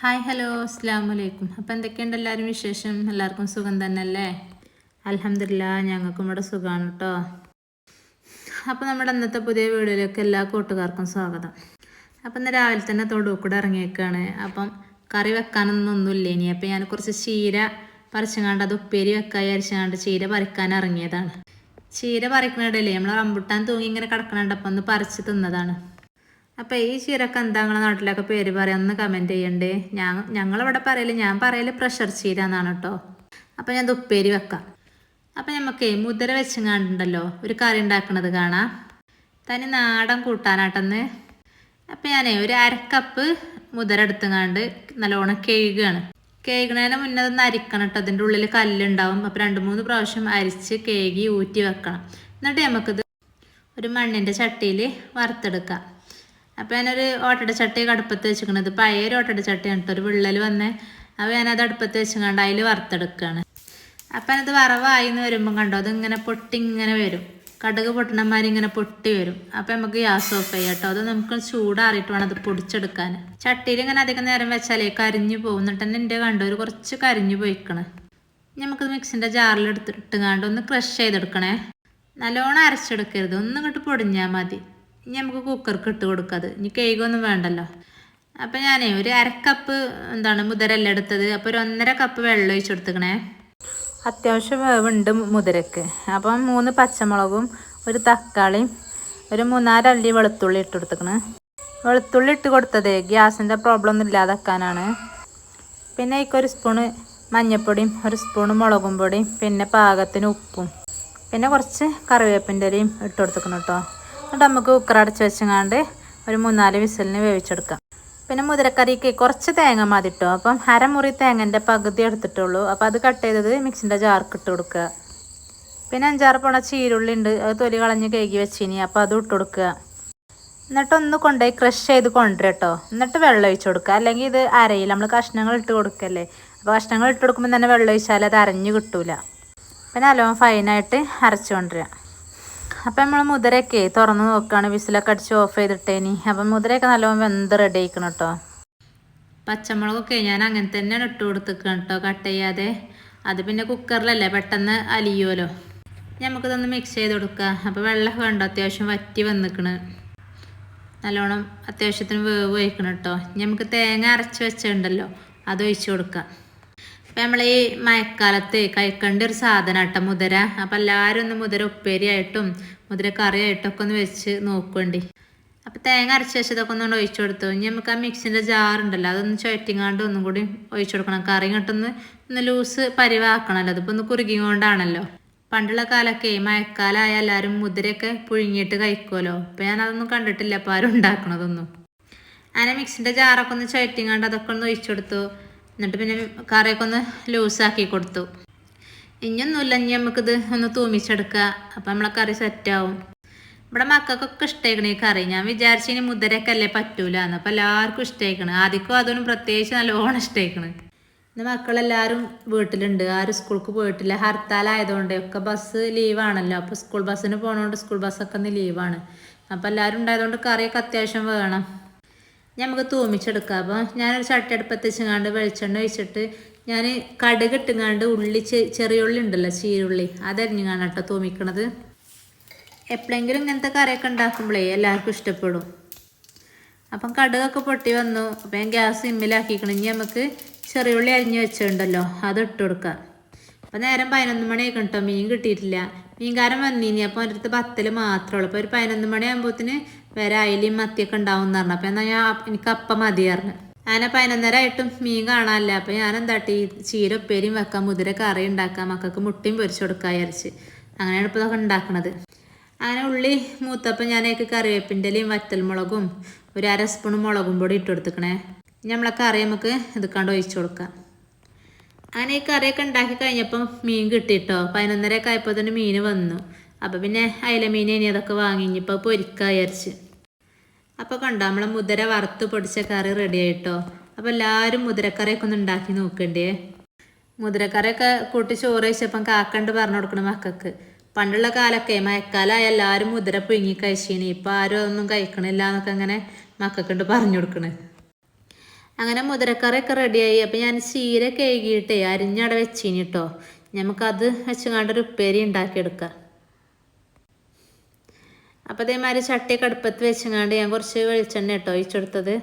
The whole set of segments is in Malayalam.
ഹായ് ഹലോ അസ്സാം വലൈക്കും അപ്പം എന്തൊക്കെയുണ്ട് എല്ലാവരും വിശേഷം? എല്ലാവർക്കും സുഖം തന്നെ അല്ലേ അലഹമില്ല ഞങ്ങൾക്കും ഇവിടെ സുഖമാണ് കേട്ടോ അപ്പോൾ നമ്മുടെ അന്നത്തെ പുതിയ വീഡിയോയിലേക്ക് എല്ലാ കൂട്ടുകാർക്കും സ്വാഗതം. അപ്പോൾ ഇന്ന് രാവിലെ തന്നെ തൊടുക്കൂടെ ഇറങ്ങിയേക്കാണ്. അപ്പം കറി വെക്കാനൊന്നും ഒന്നുമില്ല ഇനി. അപ്പോൾ ഞാൻ കുറച്ച് ചീര പറിച്ചങ്ങാണ്ട് അത് ഉപ്പേരി വെക്കാൻ വിചാരിച്ചങ്ങാണ്ട് ചീര പറിക്കാൻ ഇറങ്ങിയതാണ്. ചീര പറിക്കണിടയില്ലേ നമ്മൾ റംബുട്ടാൻ തൂങ്ങി ഇങ്ങനെ കിടക്കണുണ്ടപ്പം ഒന്ന് പറിച്ച് തിന്നതാണ്. അപ്പോൾ ഈ ചീരക്ക് എന്താ നിങ്ങളെ നാട്ടിലൊക്കെ പേര് പറയാം? ഒന്ന് കമന്റ് ചെയ്യണ്ടേ. ഞാൻ ഞങ്ങളിവിടെ പറയൽ ഞാൻ പറയൽ പ്രഷർ ചീര എന്നാണ് കേട്ടോ അപ്പോൾ ഞാൻ ഉപ്പേരി വെക്കാം. അപ്പം നമുക്ക് മുതിര വെച്ചങ്ങാണ്ടുണ്ടല്ലോ ഒരു കറി ഉണ്ടാക്കണത് കാണാം. തനി നാടൻ കൂട്ടാനാട്ടെന്ന്. അപ്പം ഞാനേ ഒരു അരക്കപ്പ് മുതിര എടുത്തുങ്ങാണ്ട് നല്ലോണം കേഴുകയാണ് കേഴുകണതിന് മുന്നേ അതൊന്ന് അരിക്കണം കേട്ടോ അതിന്റെ ഉള്ളിൽ കല്ലുണ്ടാവും. അപ്പോൾ രണ്ട് മൂന്ന് പ്രാവശ്യം അരിച്ച് കേകി ഊറ്റി വെക്കണം. എന്നിട്ട് നമുക്കിത് ഒരു മണ്ണിന്റെ ചട്ടിയിൽ വറുത്തെടുക്കാം. അപ്പോൾ ഞാനൊരു ഓട്ടട ചട്ടി അടുപ്പത്ത് വെച്ചിരിക്കണത്. പഴയ ഒരു ഓട്ടട ചട്ടിയാണ് കേട്ടോ. ഒരു വിള്ളൽ വന്ന് അപ്പോൾ ഞാനത് അടുപ്പത്ത് വെച്ചുകൊണ്ട് അതിൽ വറുത്തെടുക്കുകയാണ് അപ്പം അത് വറവായി എന്ന് വരുമ്പം കണ്ടോ? അതിങ്ങനെ പൊട്ടി ഇങ്ങനെ വരും. കടുക് പൊട്ടണമാരി ഇങ്ങനെ പൊട്ടി വരും. അപ്പം നമുക്ക് ഗ്യാസ് ഓഫ് ചെയ്യാം കേട്ടോ. അത് നമുക്ക് ചൂടാറിയിട്ട് വേണം അത് പൊടിച്ചെടുക്കാൻ. ചട്ടിയിൽ ഇങ്ങനെ അധികം നേരം വെച്ചാലേ കരിഞ്ഞു പോകും എന്നിട്ട് തന്നെ എന്റെ കണ്ടോ? ഒരു കുറച്ച് കരിഞ്ഞു പോയിക്കണ്. നമുക്ക് മിക്സിന്റെ ജാറിൽ എടുത്തിട്ടുങ്ങാണ്ട് ഒന്ന് ക്രഷ് ചെയ്തെടുക്കണേ. നല്ലോണം അരച്ചെടുക്കരുത്. ഒന്നും ഇങ്ങോട്ട് പൊടിഞ്ഞാൽ മതി. ഇനി നമുക്ക് കുക്കർക്ക് ഇട്ട് കൊടുക്കത് ഇനി കേക്കൊന്നും വേണ്ടല്ലോ. അപ്പം ഞാനേ ഒരു അരക്കപ്പ് എന്താണ് മുതിരല്ല എടുത്തത്. അപ്പോൾ ഒരു ഒന്നര കപ്പ് വെള്ളം ഒഴിച്ച് കൊടുത്തേക്കണേ. അത്യാവശ്യം വേവുണ്ട് മുതിരക്ക്. അപ്പം മൂന്ന് പച്ചമുളകും ഒരു തക്കാളിയും ഒരു മൂന്നാലല്ലി വെളുത്തുള്ളി ഇട്ട് കൊടുത്തേക്കണ്. വെളുത്തുള്ളി ഇട്ട് കൊടുത്തത് ഗ്യാസിന്റെ പ്രോബ്ലം ഒന്നും ഇല്ലാതാക്കാനാണ്. പിന്നെ ഇക്കൊരു സ്പൂണ് മഞ്ഞൾപ്പൊടിയും ഒരു സ്പൂണ് മുളകും പൊടിയും പിന്നെ പാകത്തിന് ഉപ്പും പിന്നെ കുറച്ച് കറിവേപ്പിന്റെ ഇലയും ഇട്ട് കൊടുത്തേക്കണം കേട്ടോ എന്നിട്ട് നമുക്ക് കുക്കർ അടച്ച് വെച്ചങ്ങാണ്ട് ഒരു മൂന്നാൽ വിസലിന് വേവിച്ചെടുക്കാം. പിന്നെ മുതിരക്കറിക്ക് കുറച്ച് തേങ്ങ മതി കേട്ടോ അപ്പം അരമുറി തേങ്ങന്റെ പകുതി എടുത്തിട്ടുള്ളൂ. അപ്പോൾ അത് കട്ട് ചെയ്തത് മിക്സിന്റെ ജാർക്ക് ഇട്ട് കൊടുക്കുക. പിന്നെ അഞ്ചാറ് പോണ ചീരുള്ളി ഉണ്ട്. അത് തൊലി കളഞ്ഞ് കഴുകി വെച്ചിനി. അപ്പോൾ അത് ഇട്ട് കൊടുക്കുക. എന്നിട്ട് ഒന്ന് കൊണ്ടുപോയി ക്രഷ് ചെയ്ത് കൊണ്ടുവരും കേട്ടോ എന്നിട്ട് വെള്ളം ഒഴിച്ച് കൊടുക്കുക. അല്ലെങ്കിൽ ഇത് അരയിൽ നമ്മൾ കഷ്ണങ്ങൾ ഇട്ട് കൊടുക്കല്ലേ. അപ്പോൾ കഷ്ണങ്ങൾ ഇട്ട് കൊടുക്കുമ്പോൾ തന്നെ വെള്ളം ഒഴിച്ചാൽ അത് അരഞ്ഞ് കിട്ടൂല. പിന്നെ അലോ ഫൈനായിട്ട് അരച്ചു കൊണ്ടുവരാം അപ്പം നമ്മൾ മുതിരയൊക്കെ തുറന്ന് നോക്കുകയാണ് വിസിലൊക്കെ അടിച്ച് ഓഫ് ചെയ്തിട്ടേനി. അപ്പം മുതിരയൊക്കെ നല്ലോണം വെന്ത് റെഡി ആയിക്കണം കേട്ടോ പച്ചമുളകൊക്കെ ഞാൻ അങ്ങനെ തന്നെയാണ് ഇട്ട് കൊടുത്തേക്കണം കേട്ടോ കട്ട് ചെയ്യാതെ. അത് പിന്നെ കുക്കറിലല്ലേ പെട്ടെന്ന് അലിയുമല്ലോ നമുക്കിതൊന്ന് മിക്സ് ചെയ്ത് കൊടുക്കുക അപ്പോൾ വെള്ളമൊക്കെ കണ്ടോ? അത്യാവശ്യം വറ്റി വന്നിക്കണ്. നല്ലോണം അത്യാവശ്യത്തിന് വേവ് വയ്ക്കണം കേട്ടോ നമുക്ക് തേങ്ങ അരച്ച് വെച്ചിട്ടുണ്ടല്ലോ അത് ഒഴിച്ച് കൊടുക്കാം. അപ്പം നമ്മൾ ഈ മഴക്കാലത്ത് കഴിക്കേണ്ട ഒരു സാധനം കേട്ടോ മുതിര. അപ്പം എല്ലാവരും ഒന്ന് മുതിര ഉപ്പേരിയായിട്ടും മുതിര കറിയായിട്ടും ഒക്കെ ഒന്ന് വെച്ച് നോക്കണ്ടി അപ്പം തേങ്ങ അരച്ച വെച്ചതൊക്കെ ഒന്ന് ഒഴിച്ചു കൊടുത്തു. ഇനി നമുക്ക് ആ മിക്സിന്റെ ജാറുണ്ടല്ലോ അതൊന്ന് ചുറ്റിങ്ങാണ്ട് ഒന്നും കൂടി ഒഴിച്ചു കൊടുക്കണം. കറി ഇങ്ങോട്ടൊന്ന് ഒന്ന് ലൂസ് പരിവാക്കണമല്ലോ അതിപ്പോൾ ഒന്ന് കുറുകി കൊണ്ടാണല്ലോ പണ്ടുള്ള കാലമൊക്കെ മഴക്കാലമായ എല്ലാവരും മുതിരയൊക്കെ പുഴുങ്ങിയിട്ട് കഴിക്കുമല്ലോ അപ്പം ഞാൻ അതൊന്നും കണ്ടിട്ടില്ല അപ്പോൾ ആരും ഉണ്ടാക്കണതൊന്നും. അങ്ങനെ മിക്സിന്റെ ജാറൊക്കെ ഒന്ന് ചുറ്റിങ്ങാണ്ട് അതൊക്കെ ഒന്ന് ഒഴിച്ചു കൊടുത്തു. എന്നിട്ട് പിന്നെ കറിയൊക്കെ ഒന്ന് ലൂസാക്കി കൊടുത്തു. ഇനിയൊന്നുമില്ല ഇനി നമുക്കിത് ഒന്ന് തൂമിച്ചെടുക്കുക. അപ്പം നമ്മളെ കറി സെറ്റാവും ഇവിടെ മക്കൾക്കൊക്കെ ഇഷ്ടമായിക്കണ ഈ കറി. ഞാൻ വിചാരിച്ചു ഇനി മുതിരയൊക്കെ അല്ലേ പറ്റൂല എന്ന്. അപ്പം എല്ലാവർക്കും ഇഷ്ടമായിക്കണ് ആദ്യക്കും അതൊന്നും പ്രത്യേകിച്ച് നല്ലോണം ഇഷ്ടമായിക്കണ് ഇന്ന് മക്കളെല്ലാവരും വീട്ടിലുണ്ട്. ആരും സ്കൂൾക്ക് പോയിട്ടില്ല. ഹർത്താലായതുകൊണ്ട് ഒക്കെ ബസ് ലീവാണല്ലോ അപ്പോൾ സ്കൂൾ ബസ്സിന് പോകണോണ്ട് സ്കൂൾ ബസ്സൊക്കെ ഒന്ന് ലീവാണ് അപ്പോൾ എല്ലാവരും ഉണ്ടായതുകൊണ്ട് കറിയൊക്കെ അത്യാവശ്യം വേണം. നമുക്ക് തൂമിച്ചെടുക്കാം. അപ്പോൾ ഞാനൊരു ചട്ടി അടുപ്പത്ത് വെച്ചങ്ങാണ്ട് വെളിച്ചെണ്ണ ഒഴിച്ചിട്ട് ഞാൻ കടുക് ഇട്ടുങ്ങാണ്ട് ഉള്ളി ചെ- ചെറിയ ഉള്ളി ഉണ്ടല്ലോ ചീരുള്ളി അതരിഞ്ഞുങ്ങാണ് കേട്ടോ തൂമിക്കണത്. എപ്പോഴെങ്കിലും ഇങ്ങനത്തെ കറിയൊക്കെ ഉണ്ടാക്കുമ്പോഴേ എല്ലാവർക്കും ഇഷ്ടപ്പെടും. അപ്പം കടുകൊക്കെ പൊട്ടി വന്നു. അപ്പം ഞാൻ ഗ്യാസ് സിമ്മിലാക്കിക്കണം. ഇനി നമുക്ക് ചെറിയ ഉള്ളി അരിഞ്ഞ് വെച്ചിട്ടുണ്ടല്ലോ അത് ഇട്ട് കൊടുക്കാം. അപ്പം നേരം പതിനൊന്ന് മണിയൊക്കെ കേട്ടോ മീൻ കിട്ടിയിട്ടില്ല. മീൻകാരൻ വന്നിനി. അപ്പോൾ അടുത്ത് പത്തൽ മാത്രമേ ഉള്ളൂ. അപ്പോൾ ഒരു പതിനൊന്ന് മണിയാകുമ്പോഴത്തേന് വേറെ അയിലും മത്തിയൊക്കെ ഉണ്ടാവും എന്ന് പറഞ്ഞു. അപ്പം എന്നാൽ ഞാൻ എനിക്ക് അപ്പം മതി പറഞ്ഞു. അങ്ങനെ മീൻ കാണാനില്ല. അപ്പം ഞാൻ എന്താട്ടി ചീര ഉപ്പേരിയും വെക്കാം മുതിര കറി ഉണ്ടാക്കാം മക്കൾക്ക് മുട്ടയും പൊരിച്ചു കൊടുക്കാൻ വിചാരിച്ച്. അങ്ങനെയാണ് ഇപ്പോൾ ഇതൊക്കെ ഉണ്ടാക്കണത്. അങ്ങനെ ഉള്ളി മൂത്തപ്പം ഞാനേക്ക് കറിവേപ്പിന്റെ ഇലയും വറ്റൽമുളകും ഒരു അര സ്പൂൺ മുളകും പൊടി ഇട്ട് കൊടുത്തേക്കണേ. നമ്മളെ കറി നമുക്ക് എടുക്കാണ്ട് ഒഴിച്ചു കൊടുക്കാം. അങ്ങനെ ഈ കറിയൊക്കെ ഉണ്ടാക്കി കഴിഞ്ഞപ്പം മീൻ കിട്ടിയിട്ടോ പതിനൊന്നരയൊക്കെ ആയപ്പോൾ തന്നെ മീൻ വന്നു. അപ്പോൾ പിന്നെ അയില മീൻ ഇനി അതൊക്കെ വാങ്ങി ഇനിയിപ്പോൾ പൊരിക്കുക വിചാരിച്ച്. അപ്പോൾ കണ്ടോ നമ്മളെ മുതിര വറുത്ത് പൊടിച്ച കറി റെഡി ആയിട്ടോ? അപ്പോൾ എല്ലാവരും മുതിരക്കറിയൊക്കെ ഒന്ന് ഉണ്ടാക്കി നോക്കണ്ടേ? മുതിരക്കറിയൊക്കെ കൂട്ടി ചോറ് വെച്ചപ്പം കാക്കണ്ട് പറഞ്ഞു കൊടുക്കണം മക്കൾക്ക്. പണ്ടുള്ള കാലൊക്കെ മഴക്കാലമായ എല്ലാവരും മുതിര പുഴുങ്ങി കഴിച്ചീനി. ഇപ്പം ആരും ഒന്നും കഴിക്കണില്ല എന്നൊക്കെ അങ്ങനെ മക്കൾക്കുണ്ട് പറഞ്ഞു കൊടുക്കണേ. അങ്ങനെ മുതിരക്കറിയൊക്കെ റെഡിയായി അപ്പം ഞാൻ ചീര കഴുകിയിട്ടേ അരിഞ്ഞവിടെ വെച്ചീനിട്ടോ നമുക്കത് വെച്ചുകൊണ്ട് ഒരു ഉപ്പേരി ഉണ്ടാക്കിയെടുക്കാം. അപ്പോൾ അതേമാതിരി ചട്ടി കടുപ്പത്ത് വെച്ചങ്ങാണ്ട് ഞാൻ കുറച്ച് വെളിച്ചെണ്ണ കേട്ടോ ഒഴിച്ചെടുത്തത്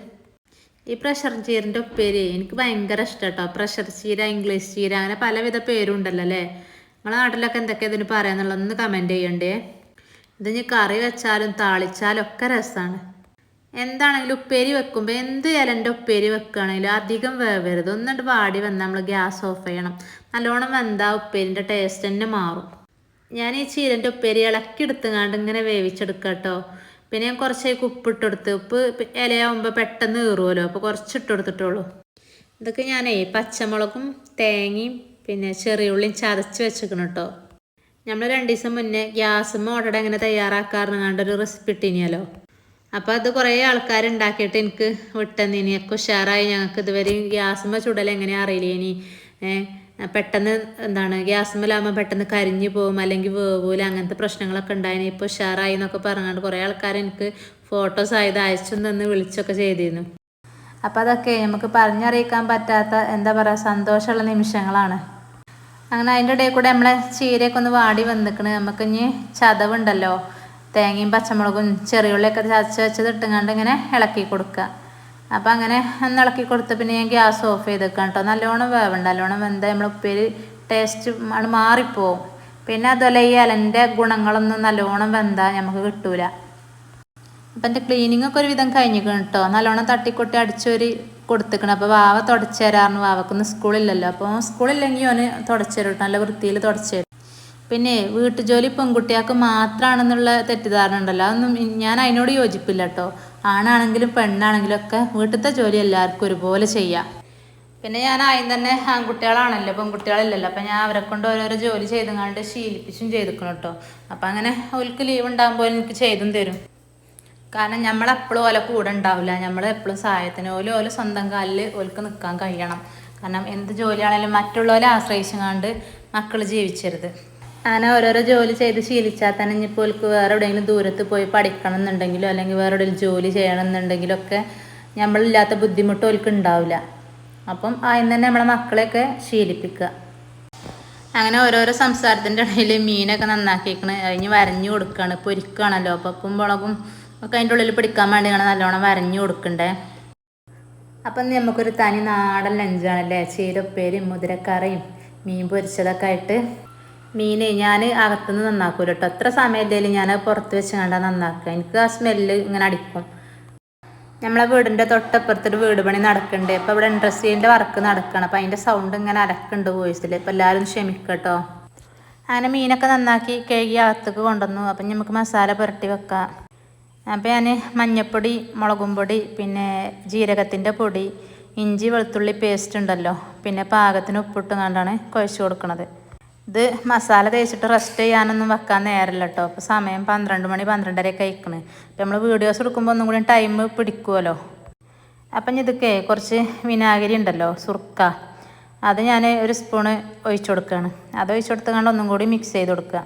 ഈ പ്രഷർ ചീരന്റെ ഉപ്പേരി എനിക്ക് ഭയങ്കര ഇഷ്ടം കേട്ടോ പ്രഷർ ചീര ഇംഗ്ലീഷ് ചീര അങ്ങനെ പലവിധ പേരും ഉണ്ടല്ലോ അല്ലേ? നിങ്ങളെ നാട്ടിലൊക്കെ എന്തൊക്കെ ഇതിന് പറയാന്നുള്ളതൊന്ന് കമന്റ് ചെയ്യണ്ടേ? ഇത് ഇനി കറി വെച്ചാലും താളിച്ചാലും ഒക്കെ രസമാണ് എന്താണെങ്കിലും ഉപ്പേരി വെക്കുമ്പോൾ എന്ത് ഇലന്റെ ഉപ്പേരി വെക്കുകയാണെങ്കിലും അധികം വേവരുത്. ഒന്നിട്ട് വാടി വന്നാൽ നമ്മൾ ഗ്യാസ് ഓഫ് ചെയ്യണം. നല്ലോണം വെന്താ ഉപ്പേരിന്റെ ടേസ്റ്റ് തന്നെ മാറും. ഞാൻ ഈ ചീരന്റെ ഉപ്പേരി ഇളക്കി എടുത്തുങ്ങാണ്ട് ഇങ്ങനെ വേവിച്ചെടുക്കുക കേട്ടോ പിന്നെ ഞാൻ കുറച്ചേക്ക് ഉപ്പ് ഇട്ടെടുത്ത് ഉപ്പ് ഇലയാവുമ്പോൾ പെട്ടെന്ന് കയറുമല്ലോ അപ്പോൾ കുറച്ച് ഇട്ടെടുത്തിട്ടുള്ളൂ ഇതൊക്കെ ഞാനേ പച്ചമുളകും തേങ്ങയും പിന്നെ ചെറിയ ഉള്ളിയും ചതച്ച് വെച്ചേക്കണം കേട്ടോ നമ്മൾ രണ്ട് ദിവസം മുന്നേ ഗ്യാസും ഓടടെ എങ്ങനെ തയ്യാറാക്കാറുണ്ട് ഒരു റെസിപ്പി ഇട്ടിനിയല്ലോ. അപ്പോൾ അത് കുറേ ആൾക്കാർ ഉണ്ടാക്കിയിട്ട് എനിക്ക് വിട്ടെന്നിനി. ഒക്കെ ഉഷാറായി ഞങ്ങൾക്ക് ഇതുവരെയും ഗ്യാസുമ്മ ചുടൽ എങ്ങനെ അറിയില്ല ഇനി പെട്ടെന്ന് എന്താണ് ഗ്യാസുമ്മലാകുമ്പോൾ പെട്ടെന്ന് കരിഞ്ഞു പോകും അല്ലെങ്കിൽ വേവൂല അങ്ങനത്തെ പ്രശ്നങ്ങളൊക്കെ ഉണ്ടായിന്. ഇപ്പോൾ ഉഷാറായി എന്നൊക്കെ പറഞ്ഞുകൊണ്ട് കുറേ ആൾക്കാർ എനിക്ക് ഫോട്ടോസ് ആയത് അയച്ചു നിന്ന് വിളിച്ചൊക്കെ ചെയ്തിരുന്നു. അപ്പോൾ അതൊക്കെ നമുക്ക് പറഞ്ഞറിയിക്കാൻ പറ്റാത്ത എന്താ പറയുക സന്തോഷമുള്ള നിമിഷങ്ങളാണ്. അങ്ങനെ അതിന്റെ ഇടയിൽ കൂടെ നമ്മളെ ചീരയൊക്കെ ഒന്ന് വാടി വന്നിക്കണ്. നമുക്ക് ഇനി ചതവുണ്ടല്ലോ. തേങ്ങയും പച്ചമുളകും ചെറിയുള്ളിയൊക്കെ ചതച്ച് വെച്ചത് ഇട്ടുങ്ങാണ്ട് ഇങ്ങനെ ഇളക്കി കൊടുക്കുക. അപ്പം അങ്ങനെ ഇളക്കി കൊടുത്ത പിന്നെ ഞാൻ ഗ്യാസ് ഓഫ് ചെയ്തേക്കാം കേട്ടോ നല്ലോണം വേവണ്ട നല്ലോണം വെന്ത നമ്മൾ ഉപ്പേരി ടേസ്റ്റ് ആണ് മാറിപ്പോവും. പിന്നെ അതുപോലെ ഈ ഇലന്റെ ഗുണങ്ങളൊന്നും നല്ലോണം വെന്താൽ നമുക്ക് കിട്ടൂല. അപ്പം എന്റെ ക്ലീനിങ് ഒക്കെ ഒരുവിധം കഴിഞ്ഞിരിക്കണം കേട്ടോ നല്ലോണം തട്ടിക്കൊട്ടി അടിച്ചൊരു കൊടുത്തിക്കണം. അപ്പോൾ വാവ തുടച്ചു തരാറുണ്ട് വാവക്കൊന്നും സ്കൂളില്ലല്ലോ അപ്പോൾ സ്കൂളില്ലെങ്കിൽ ഓന് തുടച്ചു തരും നല്ല വൃത്തിയിൽ തുടച്ചു തരും പിന്നെ വീട്ടുജോലി പെൺകുട്ടികൾക്ക് മാത്രമാണെന്നുള്ള തെറ്റിദ്ധാരണ ഉണ്ടല്ലോ. അതൊന്നും ഞാൻ അതിനോട് യോജിപ്പില്ല കേട്ടോ ആണാണെങ്കിലും പെണ്ണാണെങ്കിലും ഒക്കെ വീട്ടിലത്തെ ജോലി എല്ലാവർക്കും ഒരുപോലെ ചെയ്യാം. പിന്നെ ഞാൻ ആദ്യം തന്നെ ആൺകുട്ടികളാണല്ലോ പെൺകുട്ടികളില്ലല്ലോ. അപ്പം ഞാൻ അവരെ കൊണ്ട് ഓരോരോ ജോലി ചെയ്തുങ്ങാണ്ട് ശീലിപ്പിച്ചും ചെയ്തിക്കണം കേട്ടോ അപ്പം അങ്ങനെ ഓൽക്ക് ലീവ് ഉണ്ടാകുമ്പോൾ എനിക്ക് ചെയ്തും തരും. കാരണം നമ്മളെപ്പോഴും ഓല കൂടെ ഉണ്ടാവില്ല നമ്മൾ എപ്പോഴും സഹായത്തിന് ഓല ഓല സ്വന്തം കാലിൽ ഓൽക്ക് നിൽക്കാൻ കഴിയണം. കാരണം എന്ത് ജോലിയാണെങ്കിലും മറ്റുള്ളവരെ ആശ്രയിച്ചുകൊണ്ട് മക്കൾ ജീവിച്ചരുത്. അങ്ങനെ ഓരോരോ ജോലി ചെയ്ത് ശീലിച്ചാൽ തന്നെ ഇനിയിപ്പോൾ ഓൽക്ക് വേറെ എവിടെയെങ്കിലും ദൂരത്ത് പോയി പഠിക്കണം എന്നുണ്ടെങ്കിലോ അല്ലെങ്കിൽ വേറെ എവിടെയെങ്കിലും ജോലി ചെയ്യണം എന്നുണ്ടെങ്കിലോ ഒക്കെ നമ്മളില്ലാത്ത ബുദ്ധിമുട്ട് ഓൽക്ക് ഉണ്ടാവില്ല. അപ്പം ആദ്യം തന്നെ നമ്മളെ മക്കളെയൊക്കെ ശീലിപ്പിക്കുക. അങ്ങനെ ഓരോരോ സംസാരത്തിന്റെ ഇടയിൽ മീനൊക്കെ നന്നാക്കിക്കണ് അതിന് വരഞ്ഞു കൊടുക്കുകയാണ് പൊരിക്കുകയാണല്ലോ അപ്പം മുളകും ഒക്കെ അതിന്റെ ഉള്ളിൽ പിടിക്കാൻ വേണ്ടിയാണ് നല്ലോണം വരഞ്ഞു കൊടുക്കണ്ടേ? അപ്പം നമുക്കൊരു തനി നാടൻ ലഞ്ചാണല്ലേ? ചീരപ്പേരും മുതിരക്കറിയും മീൻ പൊരിച്ചതൊക്കെ ആയിട്ട്. മീൻ ഞാൻ അകത്തുനിന്ന് നന്നാക്കൂല കേട്ടോ എത്ര സമയമില്ലെങ്കിലും ഞാൻ പുറത്ത് വെച്ച് കണ്ട നന്നാക്കുക. എനിക്ക് ആ സ്മെല്ല് ഇങ്ങനെ അടിക്കും. നമ്മളെ വീടിന്റെ തൊട്ടപ്പുറത്തൊരു വീട് പണി നടക്കുന്നുണ്ട് അപ്പോൾ ഇവിടെ ഇൻഡസ്ട്രീന്റെ വർക്ക് നടക്കണം. അപ്പോൾ അതിന്റെ സൗണ്ട് ഇങ്ങനെ അരക്കുന്നുണ്ട് വോയിസിൽ അപ്പോൾ എല്ലാവരും ക്ഷമിക്കട്ടോ അങ്ങനെ മീനൊക്കെ നന്നാക്കി കഴുകി അകത്തേക്ക് കൊണ്ടുവന്നു. അപ്പം നമുക്ക് മസാല പുരട്ടി വെക്കാം. അപ്പോൾ ഞാൻ മഞ്ഞൾപ്പൊടി മുളകും പൊടി പിന്നെ ജീരകത്തിന്റെ പൊടി ഇഞ്ചി വെളുത്തുള്ളി പേസ്റ്റ് ഉണ്ടല്ലോ. പിന്നെ പാകത്തിന് ഉപ്പിട്ട് കണ്ടാണ് കുഴച്ച് കൊടുക്കണത്. ഇത് മസാല തേച്ചിട്ട് റെസ്റ്റ് ചെയ്യാനൊന്നും വെക്കാൻ നേരമില്ല കേട്ടോ അപ്പോൾ സമയം പന്ത്രണ്ട് മണി പന്ത്രണ്ടരയൊക്കെ അയക്കണ് അപ്പോൾ നമ്മൾ വീഡിയോസ് എടുക്കുമ്പോൾ ഒന്നും കൂടി ടൈം പിടിക്കുമല്ലോ അപ്പം ഇതൊക്കെ കുറച്ച് വിനാഗിരി ഉണ്ടല്ലോ സുർക്ക. അത് ഞാൻ ഒരു സ്പൂണ് ഒഴിച്ചു കൊടുക്കുകയാണ് അത് ഒഴിച്ചു കൊടുത്തുകൊണ്ട് ഒന്നും കൂടി മിക്സ് ചെയ്ത് കൊടുക്കുക.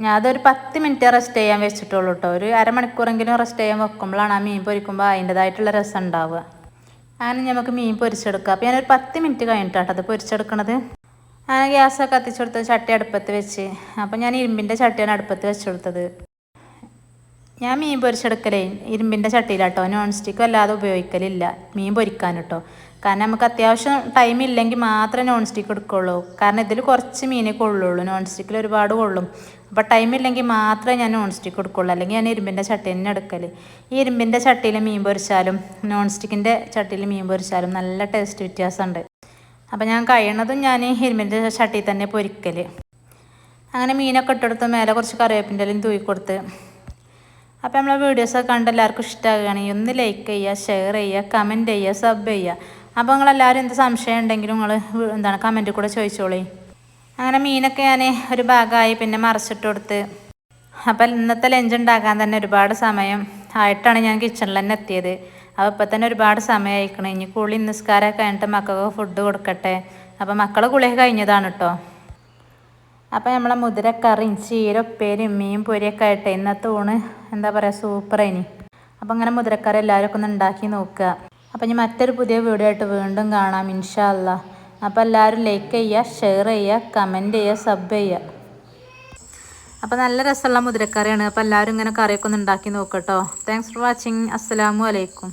ഞാൻ അതൊരു പത്ത് മിനിറ്റ് റെസ്റ്റ് ചെയ്യാൻ വെച്ചിട്ടുള്ളൂ കേട്ടോ ഒരു അരമണിക്കൂറെങ്കിലും റെസ്റ്റ് ചെയ്യാൻ വെക്കുമ്പോഴാണ് ആ മീൻ പൊരിക്കുമ്പോൾ അതിന്റെതായിട്ടുള്ള രസം ഉണ്ടാവുക. അങ്ങനെ നമുക്ക് മീൻ പൊരിച്ചെടുക്കുക അപ്പോൾ ഞാനൊരു പത്ത് മിനിറ്റ് കഴിഞ്ഞിട്ടാട്ടോ അത് പൊരിച്ചെടുക്കണത്. ആ ഗ്യാസൊക്കെ കൊടുത്തത് ചട്ടി അടുപ്പത്ത് വെച്ച്. അപ്പം ഞാൻ ഇരുമ്പിന്റെ ചട്ടിയാണ് അടുപ്പത്ത് വെച്ചെടുത്തത്. ഞാൻ മീൻ പൊരിച്ചെടുക്കലേ ഇരുമ്പിന്റെ ചട്ടിയിലാട്ടോ. നോൺ സ്റ്റിക്ക് അല്ലാതെ ഉപയോഗിക്കലില്ല. മീൻ പൊരിക്കാൻ കേട്ടോ കാരണം നമുക്ക് അത്യാവശ്യം ടൈം ഇല്ലെങ്കിൽ മാത്രമേ നോൺ സ്റ്റിക്ക് എടുക്കുള്ളൂ. കാരണം ഇതിൽ കുറച്ച് മീനേ കൊള്ളുള്ളൂ. നോൺ സ്റ്റിക്കിൽ ഒരുപാട് കൊള്ളും. അപ്പോൾ ടൈം ഇല്ലെങ്കിൽ മാത്രമേ ഞാൻ നോൺ സ്റ്റിക്ക് എടുക്കുള്ളൂ. അല്ലെങ്കിൽ ഞാൻ ഇരുമ്പിന്റെ ചട്ടി തന്നെ എടുക്കൽ ഈ ഇരുമ്പിന്റെ ചട്ടിയിൽ മീൻ പൊരിച്ചാലും നോൺ സ്റ്റിക്കിന്റെ ചട്ടിയിൽ മീൻ പൊരിച്ചാലും നല്ല ടേസ്റ്റ് വ്യത്യാസമുണ്ട്. അപ്പോൾ ഞാൻ കഴിയണതും ഞാൻ ഹെൽമെറ്റ് ചട്ടിയിൽ തന്നെ പൊരിക്കൽ അങ്ങനെ മീനൊക്കെ ഇട്ടെടുത്ത് മേലെ കുറച്ച് കറിവേപ്പിന്റെ എല്ലാം തൂക്കി കൊടുത്ത് അപ്പോൾ നമ്മളെ വീഡിയോസൊക്കെ കണ്ട് എല്ലാവർക്കും ഇഷ്ടമാകുകയാണെങ്കിൽ ഒന്ന് ലൈക്ക് ചെയ്യുക ഷെയർ ചെയ്യുക കമന്റ് ചെയ്യുക സബ് ചെയ്യുക. അപ്പോൾ നിങ്ങളെല്ലാവരും എന്ത് സംശയം ഉണ്ടെങ്കിലും നിങ്ങൾ എന്താണ് കമന്റിൽ കൂടെ ചോദിച്ചോളി. അങ്ങനെ മീനൊക്കെ ഞാൻ ഒരു ഭാഗമായി പിന്നെ മറിച്ചിട്ട് കൊടുത്ത് അപ്പം ഇന്നത്തെ ലഞ്ച് ഉണ്ടാക്കാൻ തന്നെ ഒരുപാട് സമയം ആയിട്ടാണ് ഞാൻ കിച്ചണിൽ തന്നെ എത്തിയത്. അപ്പോൾ ഇപ്പം തന്നെ ഒരുപാട് സമയമായിക്കണം ഇനി കുളി നിസ്കാരമൊക്കെ കഴിഞ്ഞിട്ട് മക്കൾക്ക് ഫുഡ് കൊടുക്കട്ടെ. അപ്പോൾ മക്കളെ കുളിയൊക്കെ കഴിഞ്ഞതാണ് കേട്ടോ അപ്പോൾ നമ്മളെ മുതിരക്കറിയും ചീരപ്പേരും മീൻ പൊരിയൊക്കെ ആയിട്ട് ഇന്നത്തെ ഊണ് എന്താ പറയുക സൂപ്പർ ഇനി അപ്പം അങ്ങനെ മുതിരക്കറി എല്ലാവരും ഒക്കെ ഒന്ന് ഉണ്ടാക്കി നോക്കുക. അപ്പം ഇനി മറ്റൊരു പുതിയ വീഡിയോ ആയിട്ട് വീണ്ടും കാണാം ഇൻഷാ അല്ലാ അപ്പോൾ എല്ലാവരും ലൈക്ക് ചെയ്യുക ഷെയർ ചെയ്യുക കമന്റ് ചെയ്യുക സബ് ചെയ്യുക. അപ്പോൾ നല്ല രസമുള്ള മുതിരക്കറിയാണ്. അപ്പോൾ എല്ലാവരും ഇങ്ങനെ കറിയൊക്കെ ഒന്ന് ഉണ്ടാക്കി നോക്കട്ടോ താങ്ക്സ് ഫോർ വാച്ചിങ് അസ്സലാമു അലൈക്കും